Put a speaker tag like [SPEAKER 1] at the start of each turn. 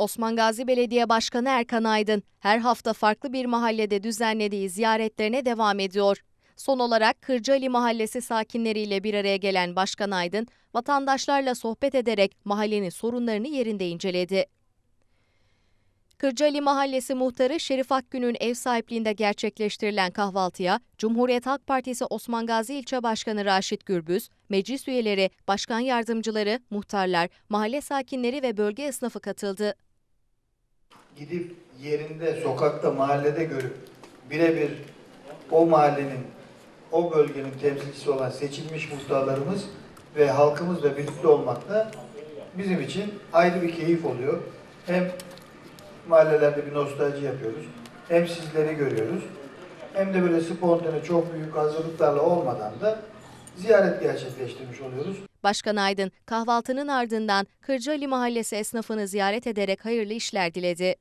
[SPEAKER 1] Osman Gazi Belediye Başkanı Erkan Aydın her hafta farklı bir mahallede düzenlediği ziyaretlerine devam ediyor. Son olarak Kırcaali Mahallesi sakinleriyle bir araya gelen Başkan Aydın, vatandaşlarla sohbet ederek mahallenin sorunlarını yerinde inceledi. Kırcaali Mahallesi muhtarı Şerif Akgün'ün ev sahipliğinde gerçekleştirilen kahvaltıya Cumhuriyet Halk Partisi Osman Gazi İlçe Başkanı Raşit Gürbüz, meclis üyeleri, başkan yardımcıları, muhtarlar, mahalle sakinleri ve bölge esnafı katıldı.
[SPEAKER 2] Gidip yerinde, sokakta, mahallede görüp birebir o mahallenin, o bölgenin temsilcisi olan seçilmiş muhtarlarımız ve halkımızla birlikte olmakta bizim için ayrı bir keyif oluyor. Hem mahallelerde bir nostalji yapıyoruz, hem sizleri görüyoruz, hem de böyle spontane çok büyük hazırlıklarla olmadan da ziyaret gerçekleştirmiş oluyoruz.
[SPEAKER 1] Başkan Aydın kahvaltının ardından Kırcaali Mahallesi esnafını ziyaret ederek hayırlı işler diledi.